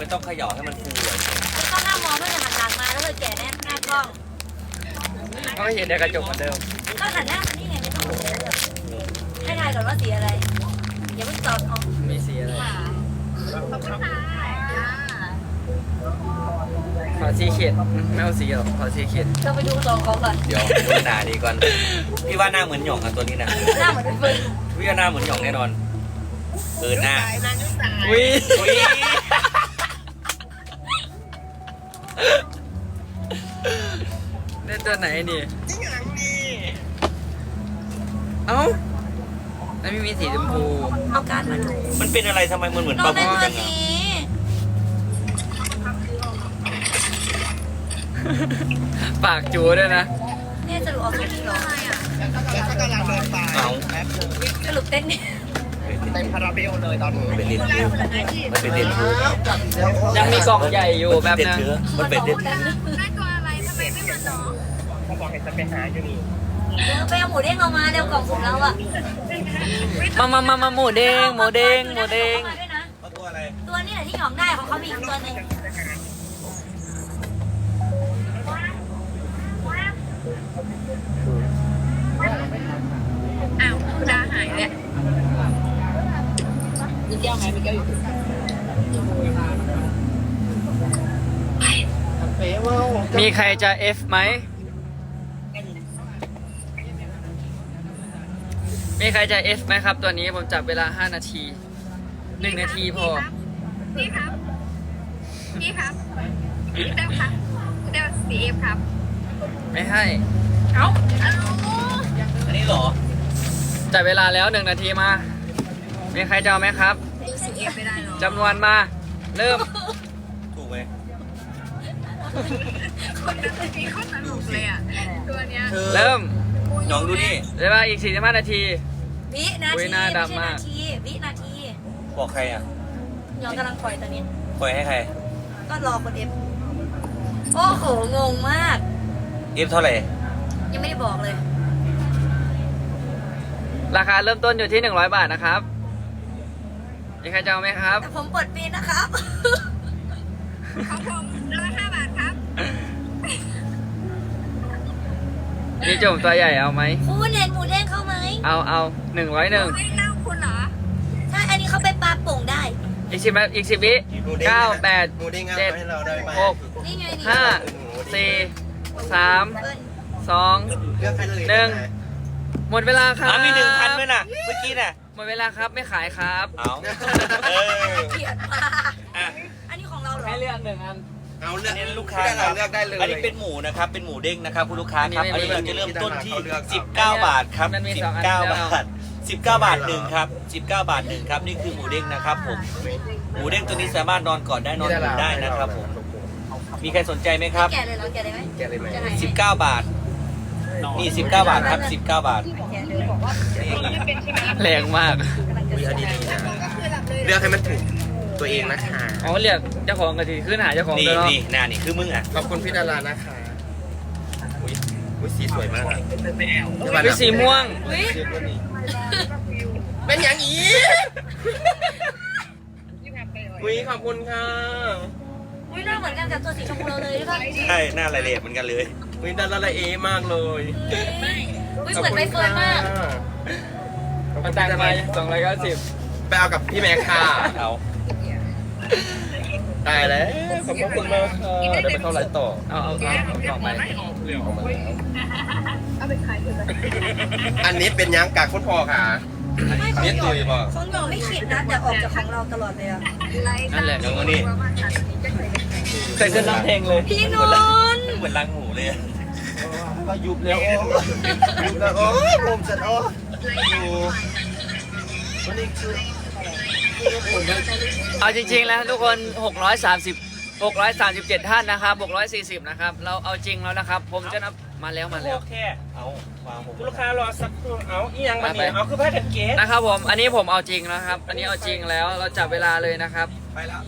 ไม่ต้องเขย่าให้มันฟูเลยแล้วก็หน้ามองไม่จะหันหลังมาแล้วเลยแก่แน่หน้ากล้องเขาไม่เห็นในกระจกเหมือนเดิมก็หันหน้ามานี่ไงไม่ต้องหันเลยให้ทายก่อนว่าสีอะไรอย่าเพิ่งตอบเอามีสีอะไรขอสีเขียดไม่เอาสีหรอกขอสีเขียดเราไปดูซองเขาก่อนเดี๋ยวดูหน้าดีก่อนพี่ว่าหน้าเหมือนหยองอะตัวนี้นะหน้าเหมือนเป็นฟืนพี่ว่าหน้าเหมือนหยองแน่นอนเออหน้าอุ้ยอุ๊ย ตัวไหนนี่เอ้าแล้วไม่มีสีชมพูเอาการมาดูมันเป็นอะไรทำไมมันเหมือนน้ปอลางได้บูตัวจังอะนี้ปากจูด้วยนะเนี่ยสรุปเอาตัวนี้เหรอแล้วก็กำลังเดินไปเอาสรุปเต้นนี่เต็มคาราเบลเลยตอนนี้เป็นเด็ดเชื้อมันเป็นเด็ดเชื้อยังมีกล่องใหญ่อยู่แบบเด็ดนึงเชื้อมันเป็นเด็ดได้เขาบอกให้ จะไปหาอยู่นี่เออไปเอาหมูเด้งเอามาเดี๋ยวกล่องสุ่มเราอะมามามามาหมูเด้งหมูเด้งหมูเด้งอามาด้วยนะตัวอะไรตัวนี้แหละที่หยอมได้ของเขามีอีกตัวหนึงอ้าวดาหายแล้วมีแก้วไหมมีแก้วอยู่มีใครจะ F ไหม มีใครจะ F ไหมครับ ตัวนี้ผมจับเวลา 5 นาที 1 นาทีพอ พี่ครับ พี่ครับพี่เต้าครับเต้าสีเอฟครับ ไม่ให้ เอ้าอันนี้เหรอ จับเวลาแล้ว 1 นาทีมา มีใครจะเอาไหมครับสีเอฟไม่ได้หรอจำนวนมา เริ่ม ถูกไหมคนนั้นมีคนสนุกเลยอะ ตัวเนี้ยเธอเริ่มหยองดูนี่ เวลาอีก 45 นาที วินาอุ๊ทียหน้าไม่ใช่ดำมากนาทีวินาทีบอกใครอะหยองกำลังปล่อยตัวนี้ ปล่อยให้ใคร ก็รอคนเอฟโอ้โห งงมาก เอฟเท่าไหร่ ยังไม่ได้บอกเลยราคาเริ่มต้นอยู่ที่ 100 บาทนะครับมีใครจะเอาไหมครับ แต่ผมเปิดปีนะครับเขาผมร้อยห้าบาทครับมีจุ่มตัวใหญ่เอาไหม คุณเห็นหมูเด้งเข้าไหม เอาเอาหนึ่งร้อยหนึ่งไม่เล่าคุณเหรอใช่อันนี้เขาไปปลาโป่งได้ อีกสิบอีกสิบวิเก้าแปดหมูเด้งเอาเจ็ดให้เราได้ไหมหกนี่ไงนี่ห้าสี่สามเอิ้นสองเลือกให้เลยหนึ่งหมดเวลาครับอะมีหนึ่งพันด้วยนะเมื่อกี้น่ะ หมดเวลาครับไม่ขายครับ เอา เอาเลือกอันนี้ลูกค้า ที่ได้เราเลือกได้เลย อันนี้เป็นหมูนะครับ เป็นหมูเด้งนะครับคุณลูกค้าครับ อัอันนนี้นี้ไม่เราจะเริ่มต้นที่เขาเลือกครับ19 บาทครับ มันมี19สองอันบาท 19 บาทหนึ่งครับ 19 บาทหนึ่งครับ นี่คือหมูเด้งนะครับผม หมูเด้งตัวนี้สามารถนอนก่อนได้นอนหลับได้นะครับผม มีใครสนใจไหมครับ แกะเลยเหรอแกะเลยไหมแกะเลยไหม จะไหน19 บาท นี่ 19 บาทครับ 19 บาท แกะเลยบอกว่าแรงมากมีอันดีๆนะเลือกให้มันถูก ตัวเองนะคะอ๋อเรียกเจ้าของกะทิขึ้นหาเจ้าของนี่ด้วยเนาะนี่หน้านี่คือมึงอะขอบคุณพี่ดารานะคะอุ้ยอุ้ยสีสวยมากอะเป็นสีม่วงอุ้ยเป็นอย่างอีอุ้ยขอบคุณค่ะอุ้ยหน้าเหมือนกันกับตัวสีชมพูเราเลยด้วยป่ะใช่หน้าลายเลเหมือนกันเลยอุ้ยดาราละเอมากเลยอุ้ยอุ้ยเหมือนใบเฟิร์นมากขอบคุมันณต่างพี่ดาไปราสองร้อยเก้าสิบไปเอากับพี่แม็กค่ะ เอา ตายแล้วขอบคุณมากค่ะเดี๋ยวไปเข้าไลฟ์ต่อเอาเอาเอาเอากล่อไปเอามาแล้วเอาไปขายเถอะอันนี้เป็นยังกากคุณพ่อค่ะไม่นี่ตุยบอกของหยอไม่ขีดนะแต่ออกจากของเราตลอดเลยอะนั่นแหละเดี๋ยวมานี่ใส่ขึ้นร้องเพลงเลยพี่นนท์เหมือนรังหมูเลยก็ยุบแล้วโอ้ยุบแล้วโอ้ผมฉันโอ้ดูวันนี้คือ เอาจริงๆแล้วทุกคน 630 637 ท่านนะครับ640 นะครับ เราเอาจริงแล้วนะครับ ผมจะนับมาแล้วมาแล้ว โอเคเอาวางผมคุณลูกค้ารอสักครู่เอาอีหยังมาไปเนี่ยไป เอาคือผ้ากันเกสนะครับผมอันนี้ผมเอาจริงแล้วครับ อันนี้เอาจริงแล้วเราจับเวลาเลยนะครับ ไปแล้ว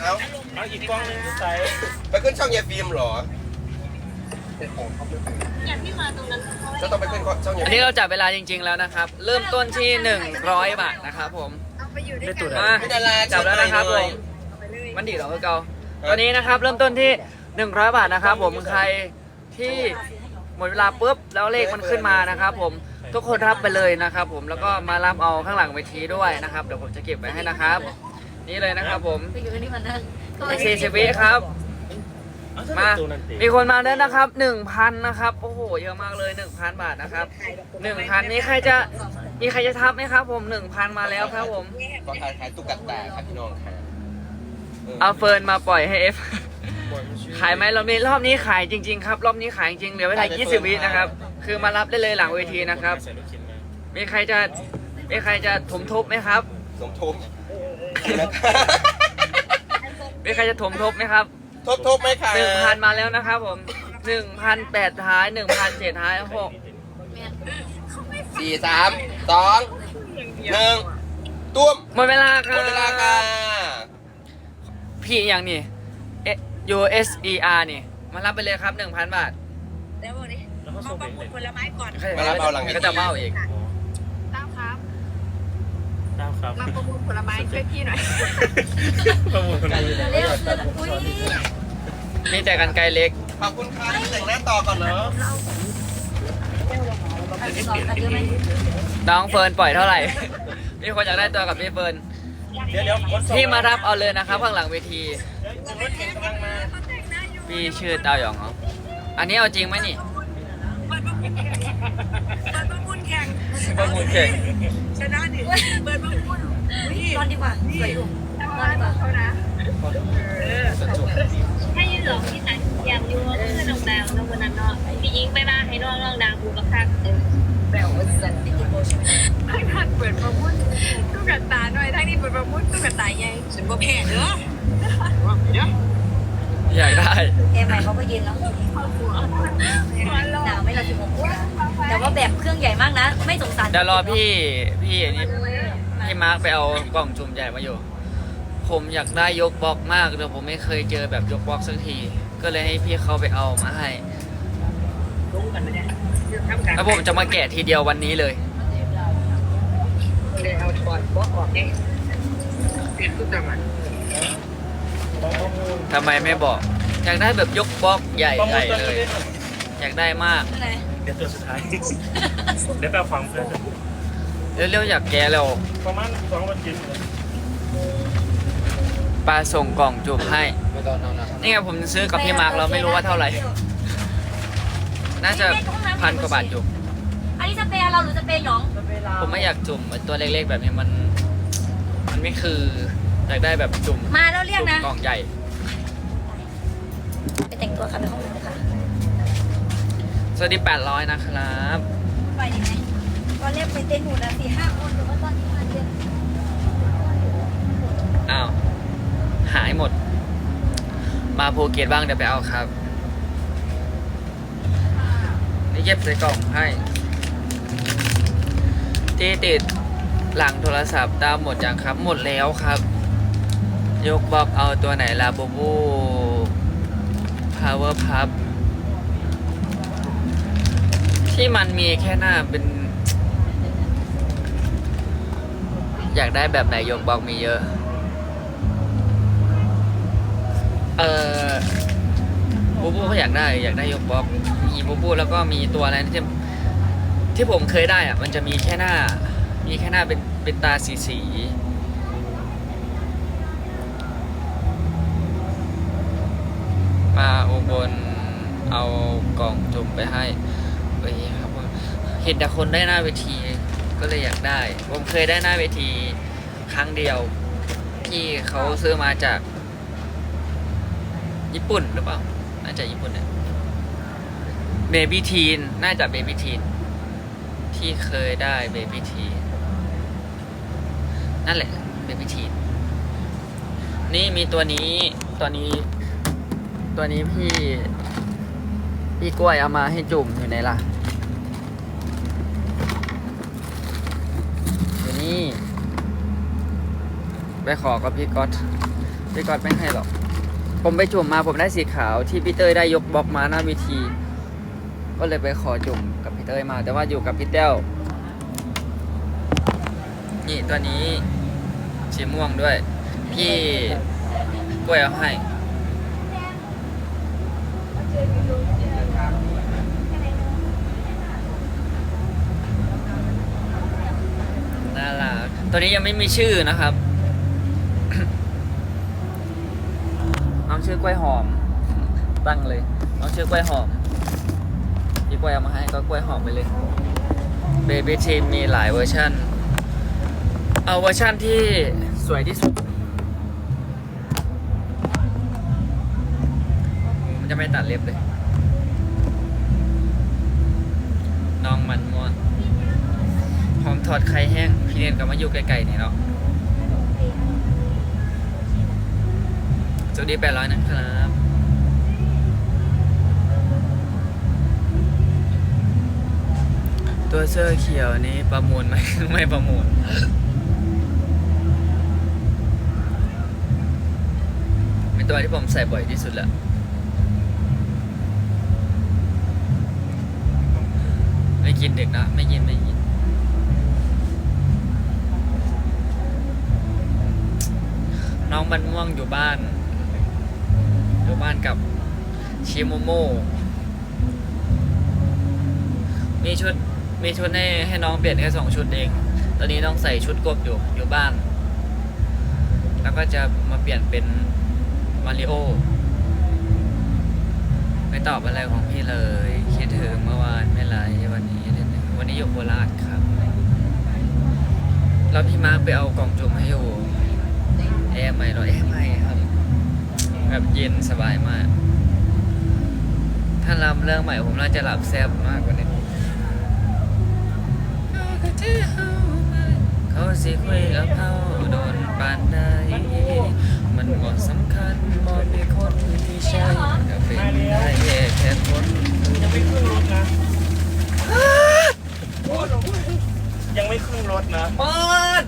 เอาเอาอีกกล้องหนึงใส่ไปขึ้นช่องเยฟิล์มเหรออย่างที่มาตรงนั้นเขาจะต้องไปขึ้นช่องเยอันฟินี้ล์มเราจับเวลาจริง ๆแล้วนะครับ เริ่มต้นที่ 100 บาทนะครับผมเอา ไปอยู่ด้วยกันมาพี่ดาราจับแล้วนะครับผมเอาไปเลยมันดีเหรอเก่าตอนนี้นะครับ เริ่มต้นที่ 100 บาทนะครับ ผมใครที่หมดเวลาปุ๊บแล้วเลขมันขึ้นมานะครับผมทุกคนรับไปเลยนะครับ ผมแล้วก็มารับเอาข้างหลังเวทีด้วยนะครับเดี๋ยวผมจะเก็บไว้ให้นะครับ นี่เลยนะครับ ผมไปอยู่นี่มันนะก็อีกสี่สิบวิครับ มามีคนมาแล้วนะครับหนึ่งพันนะครับ โอ้โห เยอะมากเลยหนึ่งพันบาทนะครับหนึ่งพันนี้ใครจะ มีใครจะทับไหมครับ ผมหนึ่งพันมาแล้วครับผมก็ขายขายตุ๊กตาครับพี่น้องค่ะเอาเฟิร์นมาปล่อยให้เอฟ ขายไหมเรามีรอบนี้ขายจริง ๆ ครับ รอบนี้ขายจริงเหลือเวลา20 วินะครับ คือมารับได้เลยหลังเวทีนะครับใส่ลูกชิ้นมามีใครจะมีใครจะถมทบไหมครับ สมทบมีใครจะถมทบไหมครับทบทบไหมคะหนึ่งพันมาแล้วนะครับผมหนึ่งพันแปดท้ายหนึ่งพันเจ็ดท้ายหก สี่สามสองหนึ่งตุ้มหมดเวลาคหรัมบดเวลาค่ะพี่อย่างนี่เอ U S E R นี่ มารับไปเลยครับ 1,000 บาทเดี๋ยวบอกดิมาประมูลผลไม้ก่อนมารับเอาหลังก็จะเมาอีกเต้าครับเจ้าครับมาประมูลผลไม้ช่วยพี่หน่อยประมูลเร็วเร็วอุ้ยมีแต่กันไกลเล็กขอบคุณค่ะที่แต่งหน้าต่อก่อนเนาะ เรา สอนกันเยอะไหมน้องเฟิร์นปล่อยเท่าไหร่ มีคนอยากได้ตัวกับพี่เฟิร์นเดี๋ยวเดี๋ยวขนส่งพี่มารับเอาเลยนะครับข้างหลังเวทีรถเข็นกำลังมาพี่ชื่อเตาหยองเหรออันนี้เอาจริงไหมนี่เปิดประมูลเปิดประมูลแข่งประมูลเก่งชนะหนึ่งเปิดประมูลนี่นอนดีกว่าสวยอยู่นอนดีกว่าเขานะ ให้ยืนหลอกที่สันอย่างยูก็คือน้องดาวน้องคนนั้นเนาะพี่ยิงไปบ้านให้น้องน้องดาวกูกับคักเออแบบว่าสันติโบใช่ไหมทั้งนั้นเปิดประมูลตุ๊กตาหน่อยทั้งนี้เปิดประมูลตุ๊กตาใหญ่ฉันบ่แพ้เด้อเดี๋ยวอยากได้เอใหม่เขาก็เย็นแล้วหนาวไม่ละสิบหกองศาแต่ว่าแบบเครื่องใหญ่มากนะ ไม่สงสารเดี๋ยวรอพี่ พี่อันนี้พี่มาร์คไปเอากล่องจุ่มใหญ่มาอยู่ ผมอยากได้ยกบล็อกมากแต่ผมไม่เคยเจอแบบยกบล็อกสักที ก็เลยให้พี่เขาไปเอามาให้ รู้กันไหมเนี่ยทำการแล้วผมจะมาแกะทีเดียววันนี้เลย เลยเอาถอดบล็อกออกเองเปลี่ยนทุกจังหวะประมูลทำไมไม่บอก อยากได้แบบยกบล็อกใหญ่ประใหมูญ่ลตัวเลยนี้อยากได้มาก อะไรเดี๋ยวตัวสุดท้าย เดี๋ยวไปเอาฟังเพื่อนเร็วๆอยากแกะแล้ว ประมาณสองวันกินเลย ปลาส่งกล่องจุ่มให้นี่ไงผมซื้อกับพี่มาร์คเราไม่รู้ว่าเท่าไหร่ น่าจะพันกว่าบาทจุ่มอันนี้สเปรย์เราหรือสเปรย์หยองผมไม่อยากจุ่มไอ้ตัวเล็กๆแบบนี้มัน มันไม่คืออยากได้แบบจุ่มมาแล้วเรียกจุ่มนะ กล่องใหญ่ ไปแต่งตัวค่ะไปห้องน้ำค่ะสวัสดี 800 นะครับ ไปยังไงตอนแรกไปเต้นหูนะสี่ห้าคนแต่ว่าตอนนี้มาเยอะอ้าว หายหมด มาภูเก็ตบ้างเดี๋ยวไปเอาครับ นี่เย็บใส่กล่องให้ ที่ติดหลังโทรศัพท์ตามหมดยังครับ หมดแล้วครับ ยกบล็อกเอาตัวไหนลาบูบู power pub ที่มันมีแค่หน้าเป็น อยากได้แบบไหนยกบล็อกมีเยอะ เออบูบูเขาอยากได้อยากได้ยกบล็อกมีบูบูแล้วก็มีตัวอะไรที่ที่ผมเคยได้อะมันจะมีแค่หน้า มีแค่หน้าเป็นเป็นตาสีสีมาอุบลเอากล่องจุ่มไปให้เอ้ยครับเห็นแต่คนได้หน้าเวทีก็เลยอยากได้ ผมเคยได้หน้าเวทีครั้งเดียว ที่เขาซื้อมาจาก ญี่ปุ่นหรือเปล่า น่าจะญี่ปุ่นเนี่ยเบบี้ทีน น่าจะเบบี้ทีน ที่เคยได้เบบี้ทีน นั่นแหละเบบี้ทีน นี่มีตัวนี้ ตัวนี้ ตัวนี้พี่ พี่กล้วยเอามาให้จุ่มอยู่ไหนล่ะอยู่นี่ ไปขอกับพี่ก๊อตพี่ก๊อตไม่ให้หรอก ผมไปจุ่มมาผมได้สีขาวที่พี่เต้ยได้ยกบล็อกมาหน้าเวิธีก็เลยไปขอจุ่มกับพี่เต้ยมา แต่ว่าอยู่กับพี่แต้วนี่ตัวนี้สีม่วงด้วย พี่กล้วยเอาให้น่ารักตัวนี้ยังไม่มีชื่อนะครับ น้อง ชื่อกล้วยหอม ตั้งเลยน้องชื่อกล้วยหอมพี่กล้วยเอามาให้ก็กล้วยหอมไปเลย Baby Team มีหลายเวอร์ชันเอาเวอร์ชันที่สวยที่สุด มันจะไม่ตัดเล็บเลยน้องมันม่วงพร้อมถอดไข่แห้ง พี่เนนก็มาอยู่ไกลๆนี่เนาะ สวัสดีแปดร้อยนะครับตัวเสื้อเขียวนี้ประมูลไหม ไม่ประมูล เป็นตัวที่ผมใส่บ่อยที่สุดแหละไม่กินเด็กนะ ไม่กิน ไม่กิน น้องมันม่วงอยู่บ้าน อยู่บ้านกับชิโมโมมีชุดมีชุดให้ให้น้องเปลี่ยนแค่สองชุดเอง ตอนนี้น้องใส่ชุดกบอยู่อยู่บ้าน แล้วก็จะมาเปลี่ยนเป็นมาริโอไม่ตอบอะไรของพี่เลย คิดถึงเมื่อวานไม่ไรวันนี้วันนี้อยู่โคราชครับ แล้วพี่มาร์คไปเอากล่องจุ่มให้อยู่แอร์ใหม่หรอแอร์ใหม่ครับ แบบเย็นสบายมาก ถ้ารับเรื่องใหม่ผมน่าจะหลับแซ่บมากกว่านี้เขาสิคุยกับเขาโดนปานใดมันบ่สำคัญบ่มีคนที่ใช่ก็เป็นได้แค่คนยังไม่ขึ้นรถนะยังไม่ขึ้นรถนะเปิด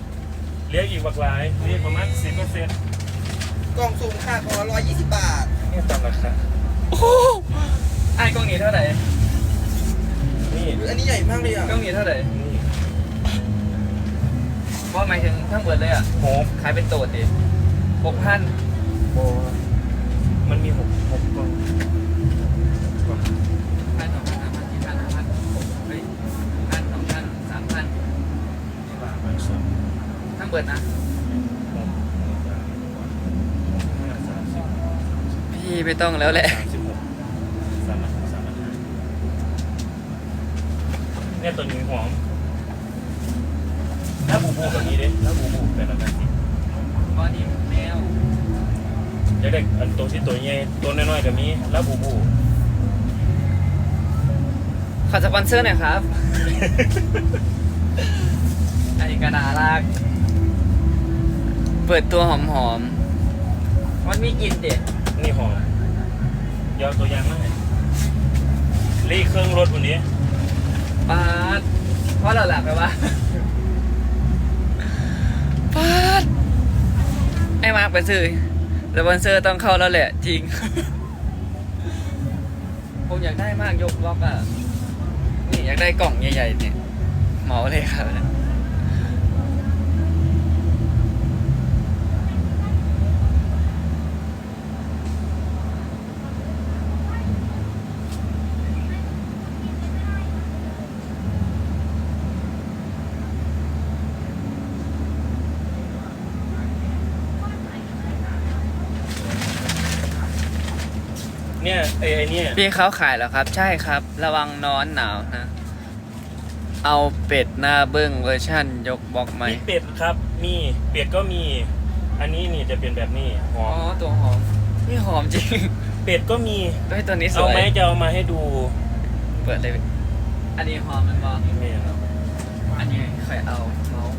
เรียกอีกบักหลายเรียกประมาณสิบเปอร์เซ็นต์ กล่องสุ่มค่ะกล่องละร้อยยี่สิบบาท นี่ตามราคาโอ้ไอ้กล้องนี้เท่าไหร่นี่อันนี้ใหญ่มากเลยอะกล้องนี้เท่าไหร่นี่ว่าหมายถึงทั้งหมดเลยอะโหขายเป็นโตดดิหกพันโบมันมีหกหกกล่องพันสองพันสามพันสี่พันห้าพันเฮ้ยพันสองพันสามพัน บาทมันสองทั้งเบิดนะ หกห้าสามสิบ พี่ ไม่ต้องแล้วแหละสามสิบหกสามพันสามพันห้าเนี่ยตัวนี้หอมแล้วบูบูแบบนี้ดิแล้วบูบูเป็นอะไรสิบอดี้แมวอยากได้อันตัวที่ตัวใหญ่ตัวน้อยๆแบบนี้แล้วบูบูขอสปอนเซอร์หน่อยครับ อันนี้กระดาษลากเปิดตัวหอมๆ มันมีกลิ่นเด็ดนี่หอมเดี๋ ยาวตัวยางมาให้รีเครื่องรถวันนี้ปาดเพราะเราหลับไปวะปาดไอ้มาร์คไปซื้อสปอนเซอร์ต้องเข้าแล้วแหละจริง ผมอยากได้มากยกล็อกอะ นี่อยากได้กล่องใหญ่ๆเนี่ยเหมาเลยครับ ไอ้ไอ้เนี่ยพี่เขาขายแล้วครับ ใช่ครับ ระวังนอนหนาวนะ เอาเป็ดหน้าเบิ้งเวอร์ชั่น ยกบล็อกไหมมีเป็ดครับ มีเป็ดก็มี อันนี้นี่จะเป็นแบบนี้หอ๋ออมตัวหอมนี่หอมจริงเป็ดก็มีด้วยตัวนี้สเอาวยไหมจะเอามาให้ดูเปิดเลยอันนี้หอมมันบอนี่ครับอันนี้ใครเอาเมาส์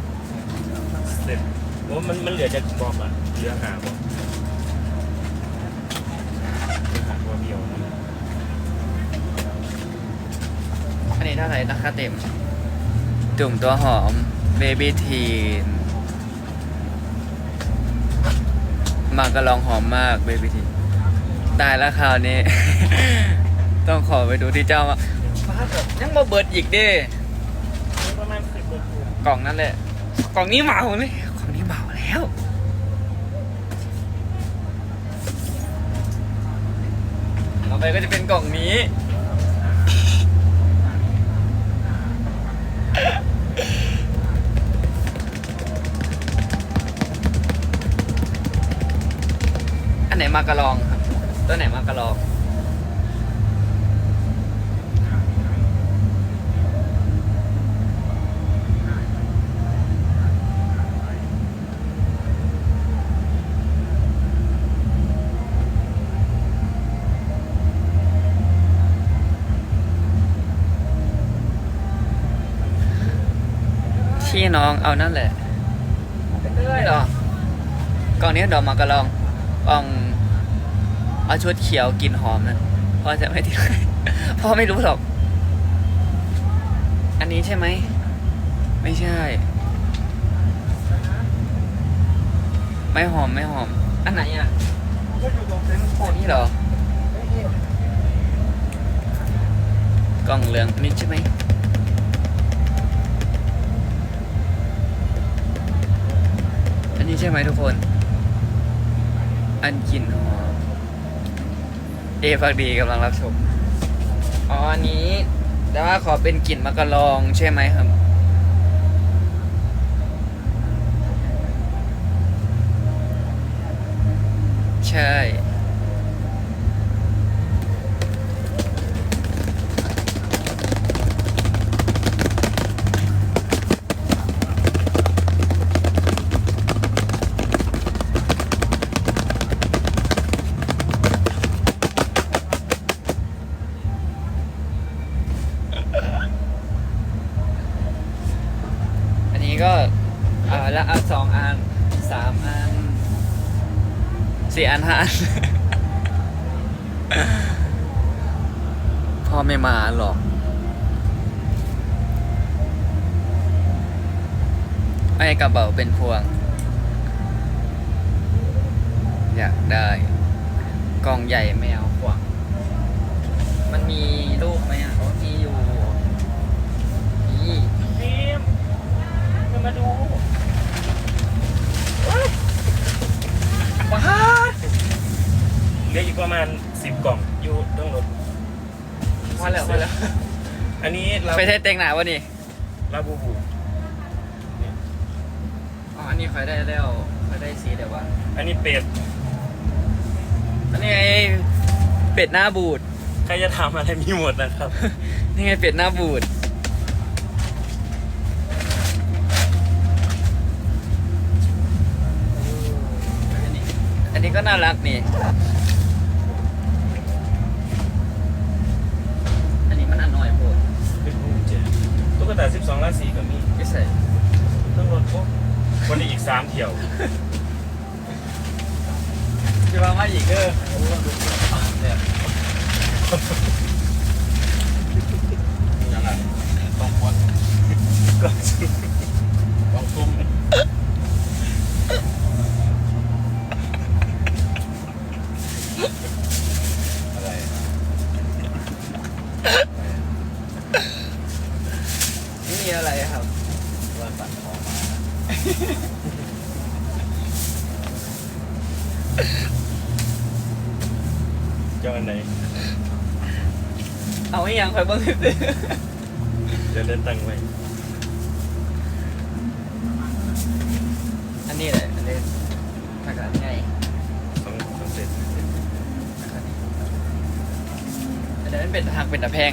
เสร็จโอ้มันมันเหลือจะบอกอะเหลือหาบอกเหลือหาตัวเดียวนะ อันนี้ เท่าไหร่ราคาเต็ม จุ่มตัวหอมเบบี้ทีนมากระลองหอมมากเบบี้ทีนตายแล้วคราวนี้ ต้องขอไปดูที่เจ้ามาฟ้าแบบยังมาเบิดอีกด้ประมาณสิบกล่องนั่นแหละ กล่องนี้เหมาเลยกล่องนี้เหมาแล้วก็จะเป็นกล่องนี้ มากระลองครับตัวไหนมากระลอง ที่น้องเอานั่นแหละนี่หรอกล่องนี้ดอกมากระลองกล่อง เอาชุดเขียวกลิ่นหอมนั่นพ่อจะไม่ติดพ่อไม่รู้หรอก อันนี้ใช่ไหม ไม่ใช่ ไม่หอมไม่หอม อันไหนอะอันนี้เหรอกล่องเหลืองอันนี้ใช่ไหมอันนี้ใช่ไหมทุกคน อันกลินหอม เอฟักดีกำลังรับชม อ๋ออันนี้ แต่ว่าขอเป็นกลิ่นมะกะลองใช่ไหมครับ ใช่ สี่อันห้าอันพ่อไม่มาหรอกไอ้กระเป๋าเป็นพวง อยากได้กล่องใหญ่ไม่เอาขวางมันมีรูปไหมอะ ไปใช้เต็งหนาวะนี่ลาบูบูอ๋ออันนี้คอยได้แล้วคอยได้สีเดี๋ยวว่าอันนี้เป็ด อันนี้ไอ้เป็ดหน้าบูด ใครจะทำอะไรมีหมดนะครับ นี่ไงเป็ดหน้าบูด อันนี้ก็น่ารักนี่ อันนี้มันอันน้อยโพดเป็นผู้เจ ตุ๊กตา12ราศีก็มีไม่ใส่ต้องรถปุ๊บวันนี้อีกสามเที่ยวจะมาว่าอีกเด้อเนี่ยยังไงต้องควนก็ต้องซุ่มอะไร นี่ มีอะไรครับว่าสั่งของมาเจ้าอันไหนเอาไว้ยังคอยเบิ้งสิเดี๋ยวเดินตังไว้อันนี้เลยอันนี้ถ้าเกิดง่ายสองสองเสร็จอันนั้นเป็นทางเป็นตะแพง